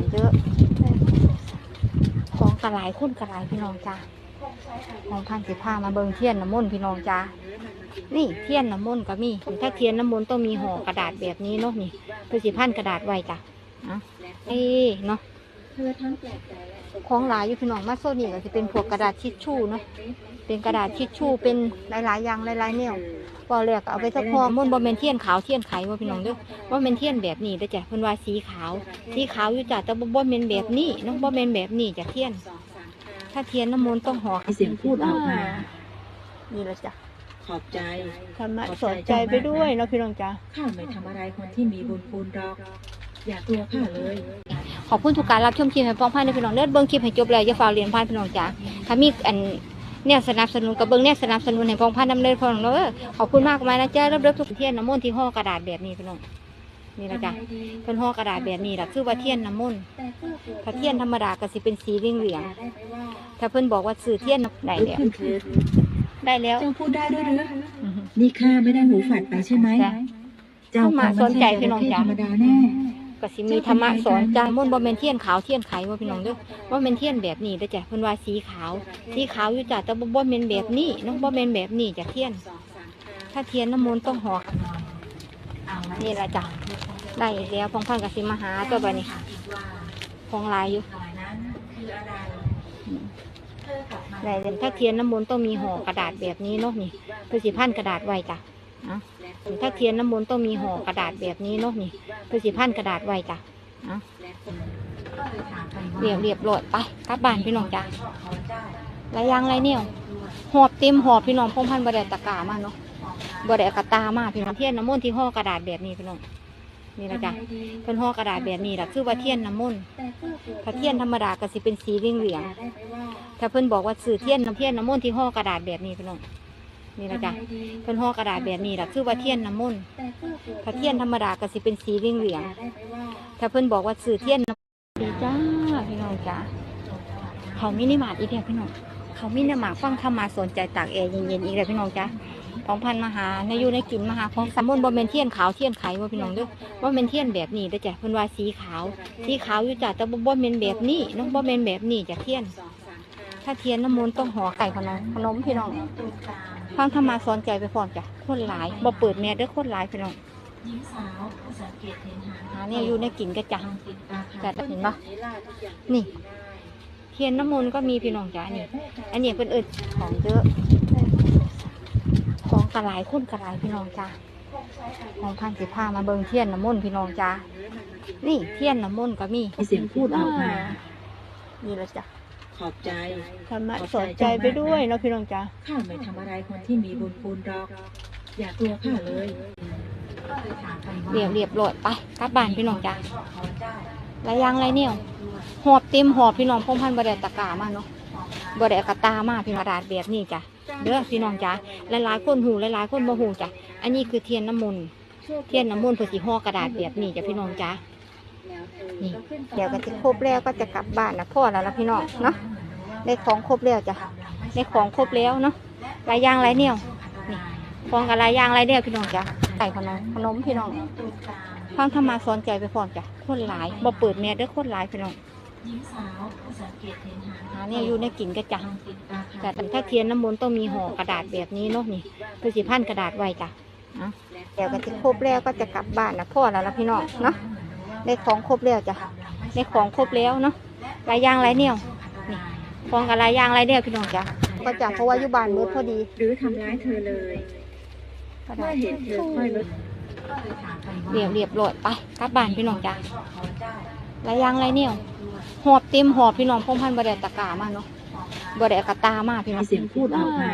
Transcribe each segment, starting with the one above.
ของเยอะของกระหลายคนกระหลายพี่น้องจ้าของพันสิผ้ามาเบิงเทียนน้ำมนต์พี่น้องจ้านี่เทียนน้ำมนต์ก็มีถ้าเทียนน้ำมนต์ต้องมีห่อกระดาษแบบนี้เนาะนี่เพื่อสิพันกระดาษไว้จ้ะนะเอ้เนาะ ของหลายอยู่พี่น้องมาโซนี่ก็จะเป็นพวกกระดาษทิชชู่เนาะเป็นกระดาษทิชชู่เป็นหลายๆอย่างหลายๆแนวพอแรกก็เอาไปสักพอมุ่นบ่แม่นเทียนขาวเทียนไขว่าพี่น้องเด้อว่าแม่นเทียนแบบนี้เด้อจ้ะเพิ่นว่าสีขาว สีขาวอยู่จ้ะแต่บ่บ่แม่นแบบนี้เนาะบ่แม่นแบบนี้จ้ะเทียน ถ้าเทียนน้ำมนต์ต้องห่อให้เสียงพูดออกมานี่แหละจ้ะขอบใจธรรมะสอนใจไปด้วยเนาะพี่น้องจ้ะข้าไม่ทำอะไรคนที่มีบุญคุณหรอกอย่ากลัวข้าเลย ขอบคุณทุกการรับชมคลิปให้ป้องพันในพี่น้องเด้อเบิ่งคลิปให้จบแล้วอย่าฝ่าเรียนพันพี่น้องจ้ะถ้ามีอันเนี่ยสนับสนุนกับเบิ่งเนี่ยสนับสนุนให้ป้องพันดำเนินพองเด้อขอบคุณมากมายนะจ๊ะรับเริ่มทุกเทียนน้ำมนต์ที่ห่อกระดาษแบบนี้พี่น้องนี่ละจ้ะเพิ่นห่อกระดาษแบบนี้ล่ะคือว่าเทียนน้ำมนต์ถ้าเทียนธรรมดาก็สิเป็นสีเหลืองๆถ้าเพิ่นบอกว่าสื่อเทียนได้ลุกแล้วขึ้นเถิดได้แล้วเจ้าพูดได้ด้วยหรืออือฮึนี่ข้าไม่ได้หูฝาดไปใช่ไหมจ้ะเจ้าคงเข้ามาสนใจพี่น้องไม่ใช่จ๊ะธรรมดาแน่ ก็สิมีธรรมะสอนจ้ามนต์บ่แม่นเทียนขาวเทียนไขว่าพี่น้องเด้อบ่แม่นเทียนแบบนี้เด้อจ้ะเพิ่นว่าสีขาว สีขาวอยู่จ้ะแต่บ่บ่แม่นแบบนี้เนาะบ่แม่นแบบนี้จ้ะเทียน ถ้าเทียนน้ำมนต์ต้องห่อนี่ล่ะจ้ะได้อีกแล้วพองพันกับสิมาหาตัวบัดนี้ของหลายอยู่อืมได้เลยถ้าเทียนน้ำมนต์ต้องมีห่อกระดาษแบบนี้เนาะนี่เพื่อสิพันกระดาษไว้จ้ะนะ ถ้าเทียนน้ำมนต์ต้องมีห่อกระดาษแบบนี้เนาะนี่เพื่อสิพันกระดาษไว้จ้ะนะเรียบเรียบร้อยไปกลับบ้านพี่น้องจ้ะไรยางไรเนี่ยหอบเต็มหอบพี่น้องพงพันบไดตะกามาเนาะบดเอากระตามาพี่น้องเทียนน้ำมนต์ที่ห่อกระดาษแบบนี้พี่น้องนี่ละจ้ะเพิ่นห่อกระดาษแบบนี้ละคือว่าเทียนน้ำมนต์ถ้าเทียนธรรมดาก็สิเป็นสีเหลืองถ้าเพิ่นบอกว่าสื่อเทียนน้ำเทียนน้ำมนต์ที่ห่อกระดาษแบบนี้พี่น้อง นี่ละจ้ะเพิ่นห่อกระดาษแบบนี้ล่ะคือว่าเทียนน้ำมนต์ถ้าเทียนธรรมดาก็สิเป็นสีเหลืองๆถ้าเพิ่นบอกว่าสื่อเทียนน้ำดีจ้าพี่น้องจ้าเขามินิมาร์ทอีกแล้วพี่น้องเขามินิมาร์ทฟังธรรมาสนใจตากแอร์เย็นๆอีกแล้วพี่น้องจ้าของพันมาหาในอยู่ในกินมาหาของสามมนต์บ่เป็นเทียนขาวเทียนไขว่าพี่น้องเด้อว่าเป็นเทียนแบบนี้เด้อจ้ะเพิ่นว่าสีขาว สีขาวอยู่จ้ะแต่บ่บ่เป็นแบบนี้เน้องบ่เป็นแบบนี้จ้ะเทียน ถ้าเทียนน้ำมนต์ต้องห่อไก่ขนมขนมพี่น้อง ฟังธรรมาสอนใจไปพร้อมจ้ะคนหลายบ่เปิดแม่เด้อคนหลายพี่น้องหญิงสาวผู้สังเกตเห็นหาหาเนี่ยอยู่ในกินกระจังจัดเห็นปะนี่ เทียนน้ำมนต์ก็มีพี่น้องจ้ะนี่ อันนี้เป็นเอิดของเยอะของกระหลายคนกระหลายพี่น้องจ้าของพันสิผ้ามาเบิงเทียนน้ำมนต์พี่น้องจ้านี่เทียนน้ำมนต์ก็มีให้เสียงพูดออกมานี่ละจ้ะ ขอบใจธรรมะสอนใจไปด้วยเนาะพี่น้องจ้าข้าไม่ทำอะไรคนที่มีบุญคุณหรอก อย่ากลัวข้าเลยเรียบเรียบร้อยไปกลับบ้านพี่น้องจ้าไรยางไรเนี่ยหอบเต็มหอบพี่น้องพงพันบไดตะกร้ามาเนาะบไดเอากระตามาพี่น้องกระดาษแบบนี้จ้ะเด้อพี่น้องจ้าหลายๆคนหูหลายๆคนบ่หูจ้ะอันนี้คือเทียนน้ำมนต์เทียนน้ำมนต์เพื่อสีห่อกระดาษแบบนี้จ้ะพี่น้องจ้า นี่เดี๋ยวก็จะครบแล้วก็จะกลับบ้านนะพ่อแล้วนะพี่น้องเนาะได้ของครบแล้วจ้ะได้ของครบแล้วเนาะลายยางลายเนี่ยนี่ของกับลายยางลายเนี่ยพี่น้องจ้ะไก่ขนมขนมพี่น้องฟังธรรมาสอนใจไปพร้อมจ้ะคนหลายบ่เปิดแม่เด้อคนหลายพี่น้องหญิงสาวผู้สังเกตเห็นหาหาเนี่ยอยู่ในกินกระจังแต่ถ้าเทียนน้ำมนต์ต้องมีห่อกระดาษแบบนี้เนาะนี่เพื่อสิพันกระดาษไว้จ้ะเดี๋ยวก็จะครบแล้วก็จะกลับบ้านนะพ่อแล้วนะพี่น้องเนาะ ได้ของครบแล้วจ้ะได้ของครบแล้วเนาะหลายอย่างหลายเนี่ยนี่ของกับหลายอย่างหลายเนี่ยพี่น้องจ้ะก็จะเพราะว่าอยู่บ้านมืดพอดี หรือทำร้ายเธอเลยกระเมื่ดาอษเห็นเธอค่อยลดเรียบเรียบร้อยไปกลับบ้านพี่น้องจ้ะหลายอย่างหลายเนี่ยหอบเต็มหอบพี่น้องพงพันบไดเอาตะกร้ามาเนาะบไดเอากระตามาพี่น้อให้งเสียงพูดออกมา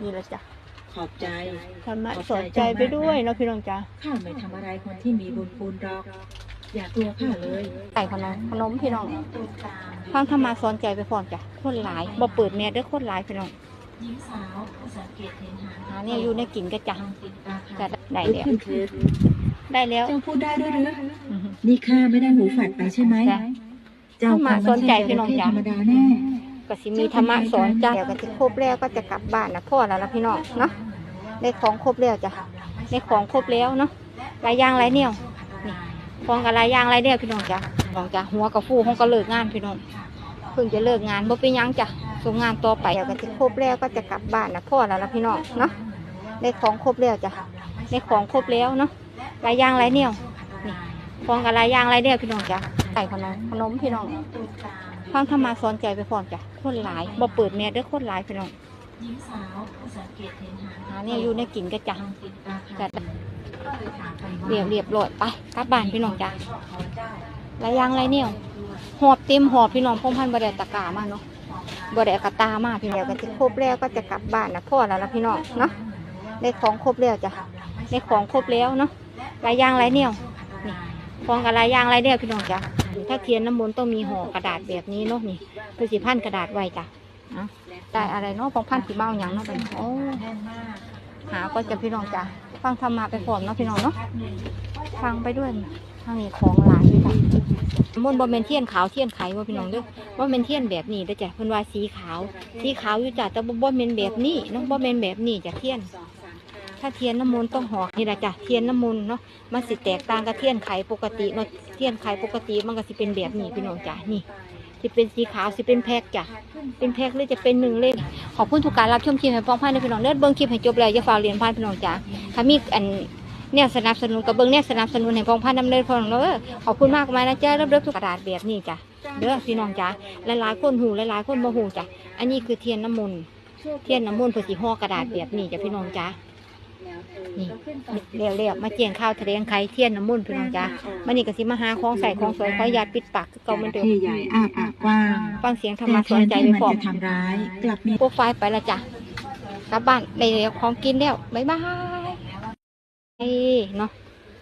นี่ละจ้ะ ขอบใจธรรมะสอนใจไปด้วยเนาะพี่น้องจ้ะข้าไม่ทำอะไรคนที่มีบุญคุณหรอก อย่ากลัวข้าเลยไก่ขนมขนมพี่น้องฟังธรรมะสอนใจไปพร้อมจ้ะคนหลายบ่เปิดแม่เด้อคนหลายพี่น้องหญิงสาวผู้สังเกตเห็นหาหาเนี่ยอยู่ในกินกระจังจะได้ลุกแล้วขึ้นเถิดได้แล้วเจ้าพูดได้ด้วยหรืออือฮึนี่ข้าไม่ได้หูฝาดไปใช่ไหมจ้ะเจ้าคงเข้ามาสไม่นใจใช่พี่น้องจระเข้จ๊ะธรรมดาแน่ ก็สิมีธรรมะสอนจ้ะเดี๋ยวก็จะครบแล้วก็จะกลับบ้านนะพ่อแล้วนะพี่น้องเนาะได้ของครบแล้วจ้ะได้ของครบแล้วเนาะหลายย่างหลายเนี่ยนี่ของกับหลายย่างหลายเนี่ยพี่น้องจ้ะน้องจ้ะหัวกระฟูห้องก็เลิกงานพี่น้องเพิ่งจะเลิกงานบ่เป็นยังจ้ะส่งงานต่อไปเดี๋ยวก็จะครบแล้วก็จะกลับบ้านนะพ่อแล้วนะพี่น้องเนาะได้ของครบแล้วจ้ะได้ของครบแล้วเนาะหลายย่างหลายเนี่ยนี่ของกับหลายย่างหลายเนี่ยพี่น้องจ้ะไก่ขนมขนมพี่น้อง ฟังธรรมาสอนใจไปพร้อมจ้ะคนหลายบ่เปิดแม่เด้อคนหลายพี่น้องหญิงสาวผู้สังเกตเห็นหาหาเนี่ยอยู่ในกินก็จ้ะทางติดตาจัดก็เลยถามไปเรียบเรียบร้อยไปกลับบ้านพี่น้องจ้ะเขาได้หลายอย่างหลายเนี่ยวหอบเต็มหอบพี่น้องพงพันธุ์บ่ได้ตะกร้ามาเนาะบ่ได้เอากระตามาพี่น้องก็จะครบแล้วก็จะกลับบ้านนะพ่อแล้วนะพี่น้องเนาะได้ของครบแล้วจ้ะได้ของครบแล้วเนาะหลายอย่างหลายเนี่ยวนี่ของกับหลายอย่างหลายเนี่ยวพี่น้องจ้ะ ถ้าเทียนน้ำมนต์ต้องมีห่อกระดาษแบบนี้เนาะนี่เพื่อสิพันกระดาษไว้จ้ะอะได้อะไรเนาะพงพันธุ์สีเมาอย่างเนาะเป็นโอ้หาก็จะพี่น้องจ้ะฟังธรรมะไปพร้อมเนาะพี่น้องเนาะฟังไปด้วยทางนี้ของหลายด้วยจ้ะมนต์บ่เป็นเทียนขาวเทียนไขว่าพี่น้องเด้อบ่เป็นเทียนแบบนี้เด้อจ้ะเพิ่นว่าสีขาว สีขาวอยู่จ้ะแต่บ่บ่เป็นแบบนี้เนาะบ่เป็นแบบนี้จ้ะเทียน ถ้าเทียนน้ำมนต์ต้องหอกนี่แหละจ้ะเทียนน้ำมนต์เนาะมันสิแตกต่างกับเทียนไขปกติเนาะเทียนไขปกติมันก็สิเป็นแบบนี้พี่น้องจ้ะนี่สิเป็นสีขาวสิเป็นแพ็กจ้ะเป็นแพ็กหรือจะเป็นหนึ่งเล่มขอบคุณทุกการรับชมคลิปให้พ้องพันในพี่น้องเด้อเบิ่งคลิปให้จบแล้วอย่าฝ่าเรียนพันพี่น้องจ้ะถ้ามีอันเนี่ยสนับสนุนกับเบิ่งเนี่ยสนับสนุนให้พ้องพันดำเนินพองเด้อขอบคุณมากมายนะจ้ะเริ่มๆทุกกระดาษแบบนี้จ้ะเด้อพี่น้องจ้ะหลายๆคนหูหลายๆคนบ่หูจ้ะอันนี้คือเทียนน้ำมนต์เทียนน้ำมนต์เพื่อสิห่อกระดาษแบบนี้จ้ะพี่น้องจ้ะ นี่เรียวเรียวๆมาเจียงข้าวทะเลงไข่เทียนน้ำมุ่นพี่น้องจ้ามันนี่ก็สิมาหาของใส่ของสวยขออนุญาตปิดปากคือเก่าเหมือนเดิมที่ใหญ่อ้าปากกว้างฟังเสียงธรรแต่มะแทสอนนใจที่ไปมันพร้อมจะทำร้ายกลับมีโปรไฟล์ไปและจ้ะกลับบ้านได้แล้วของกินแล้วบ๊ายบายเอ้เนาะ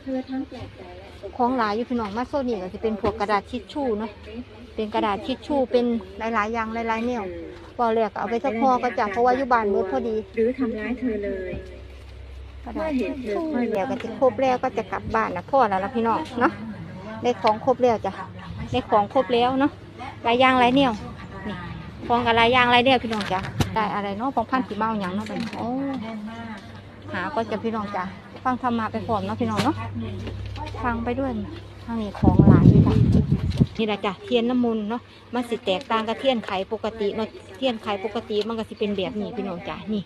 เธอทั้งแปลกใจและของหลายอยู่พี่น้องมาโซนี่ก็จะเป็นพวกกระดาษทิชชู่เนาะเป็นกระดาษทิชชู่เป็นหลายๆอย่างหลายๆแนวพอเรียกเอาไปสักพอก็จะเพราะว่าอยู่บ้านมืดพอดี หรือทำร้ายเธอเลย เดี๋ยวก็จะครบแล้วก็จะกลับบ้านนะพ่อแล้วล่ะพี่น้องเนาะได้ของครบแล้วจ้ะได้ของครบแล้วเนาะลายยางลายแนวนี่ของกับลายยางลายแนวพี่น้องจ้ะได้อะไรเนาะของพันสีเมาอย่างเนาะเป็นโอ้แน่นมากหาก็จะพี่น้องจ้ะฟังธรรมะไปพร้อมเนาะพี่น้องเนาะฟังไปด้วยทางนี้ของหลายด้วยจ้ะนี่แหละจ้ะเทียนน้ำมนต์เนาะมันสิแตกต่างกับเทียนไขปกติเนาะเทียนไขปกติมันก็สิเป็นแบบนี้พี่น้องจ้ะนี่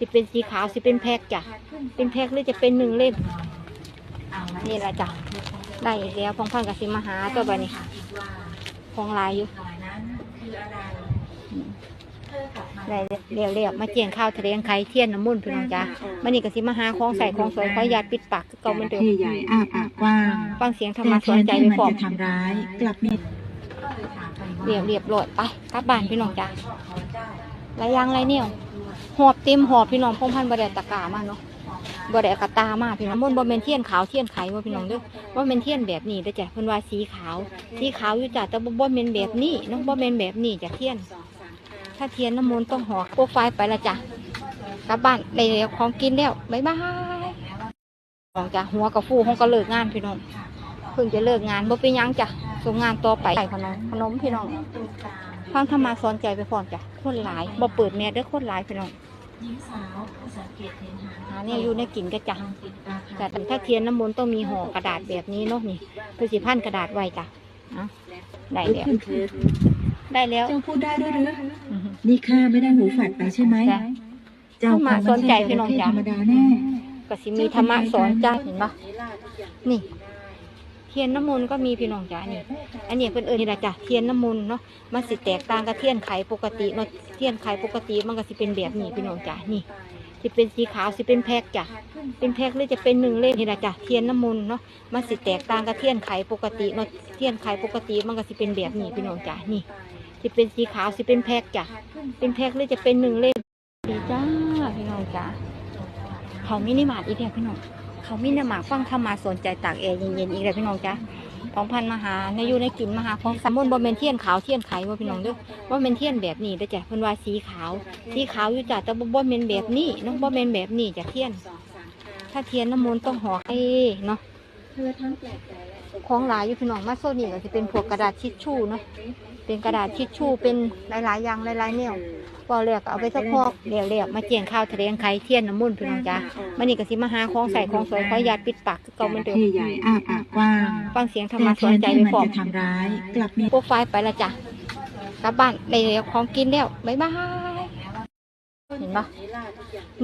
สิเป็นสีขาวสิเป็นแพ็กจ้ะ เป็นแพ็กหรือจะเป็นหนึ่งเล่มเอาไว้นี่แหละจ้ะ ได้อีกแล้วพองพันกับสิมาหาตัวบานี้ของหลายอยู่หน่อยนั้นคืออะไรเธอกลับมาได้เรียวเรียวๆมาเจียงข้าวทะเลงไข่เทียนน้ำมุนต์พี่น้องจ้ะมันนี่ก็สิมาหาของใส่ของสวยขออนุญาตปิดปากคือเก่าเหมือนเดิมที่ใหญ่อ้าปากกว้างฟังเสียงธรรแต่มะแทสอนนใจที่ไปมันพร้อมจะทำร้ายกลับมีเรียบเรียบร้อยไปกลับบ้านพี่น้องจ้ะ หลายอย่างหลายเนี่ยหอบเต็มหอบพี่น้องพงพันธุ์บ่ได้ตะกร้ามาเนาะบ่ได้เอากระตามาพี่น้องมันบ่แม่นเทียนขาวเทียนไขว่าพี่น้องเด้อว่าแม่นเทียนแบบนี้เด้อจ้ะเพิ่นว่าสีขาวสีขาวอยู่จ้ะแต่บ่บ่แม่นแบบนี้เนาะบ่แม่นแบบนี้จ้ะเทียน ถ้าเทียนน้ำมนต์ต้องหอกโปรไฟล์ไปละจ้ะกลับบ้านได้แล้วของกินแล้วบ๊ายบายของจ้ะหัวกระฟูห้องก็เลิกงานพี่น้อง พิ่งจะเลิกงานบ่เป็นหยังจ้ะส่งงานต่อไปไก่ขนมขนมพี่น้องฟังธรรมาสอนใจไปพร้อมจ้ะคนหลายบ่เปิดแม่เด้อคนหลายพี่น้องหญิงสาวผู้สังเกตเห็นหาหาเนี่ยอยู่ในกินก็จ้ะทางติดตาแต่ถ้าเทียนน้ำมนต์ต้องมีห่อกระดาษแบบนี้เนาะนี่เพื่อสิพันกระดาษไว้จ้ะอะได้แล้วขึ้นเถิดได้แล้วเจ้าพูดได้ด้วยหรืออือฮึนี่ข้าไม่ได้หูฝาดไปใช่ไหมจ้ะเจ้าคงเข้ามาสนใจพี่น้องจ๊ะธรรมดาแน่ก็สิมีธรรมะสอนจ้ะเห็นปะนี่ เทียนน้ำมนต์ก็มีพี่น้องจ้ะนี่อันนี้เป็นเอิญนี่แหละจ้ะเทียนน้ำมนต์เนาะมันสิแตกต่างกับเทียนไขปกติเนาะเทียนไขปกติมันก็สิเป็นแบบนี้พี่น้องจ้ะนี่สิเป็นสีขาวสิเป็นแพ็กจ้ะเป็นแพ็กหรือจะเป็นหนึ่งเล่มนี่แหละจ้ะเทียนน้ำมนต์เนาะมันสิแตกต่างกับเทียนไขปกติเนาะเทียนไขปกติมันก็สิเป็นแบบนี้พี่น้องจ้ะนี่สิเป็นสีขาวสิเป็นแพ็กจ้ะเป็นแพ็กหรือจะเป็นหนึ่งเล่มดีจ้าพี่น้องจ้ะเขามินิมาร์ทอีกแล้วพี่น้อง เขามีนหมากฟังธรรมาสนใจตากแอร์เย็นๆอีกแล้วพี่น้องจ้ะของพันมาหาในอยู่ในกินมาหาของสมมนบ่เป็นเทียนขาวเทียนไขว่าพี่น้องเด้อว่าเป็นเทียนแบบนี้เด้อจ้ะเพิ่นว่าสีขาว สีขาวอยู่จ้ะแต่บ่บ่เป็นแบบนี้เนาะบ่เป็นแบบนี้จ้ะเทียน ถ้าเทียนน้ำมนต์ต้องห่อไอ้เนาะเธอทั้งแปลกใจและของหลายอยู่พี่น้องมาโซนนี่ก็จะเป็นพวกกระดาษทิชชู่เนาะ เป็นกระดาษทิชชู่เป็นหลายๆอย่างหลายๆแนวพอเรียกเอาไปสักพอกเดี๋ยวเรียกมาเจียงข้าวทะเลงไข่เทียนน้ำมันต์พี่น้องจ้ามันนี่ก็สิมาหาของใส่ของสวยขออนุญาตปิดปากคือเก่าเหมือนเดิมเทใหญ่อ้าปากกว้างฟังเสียงธรรแต่มะแทสอนนใจที่ไปมันพร้อมจะทำร้ายกลับมีพวกไฟล์ไปและจ้ะกลับบ้านได้แล้วของกินแล้วบ๊ายบายเห็นปะ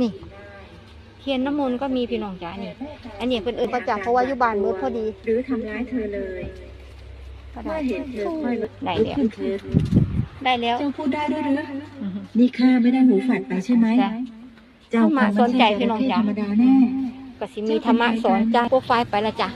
นี่เทียนน้ำมนต์ก็มีพี่น้องจ้านี่ อันนี้เป็นเอิญประจักษ์เพราะว่าอยู่บ้านมืดพอดี หรือทำร้ายเธอเลย กระเมื่ดาอษเห็นเธอค่อยลุกได้ลุกแล้วขึ้นเถิดได้แล้วเจ้าพูดได้ด้วยหรืออือฮึนี่ข้าไม่ได้หูฝาดไปใช่ไหมจ้ะเจ้าคงธรรมะสอนใจพี่น้องไม่จ๊ะใช่จระเข้ธรรมดาแน่ก็สิมีธรรมะสอนจ้าพวกไฟล์ไปและจ้ะ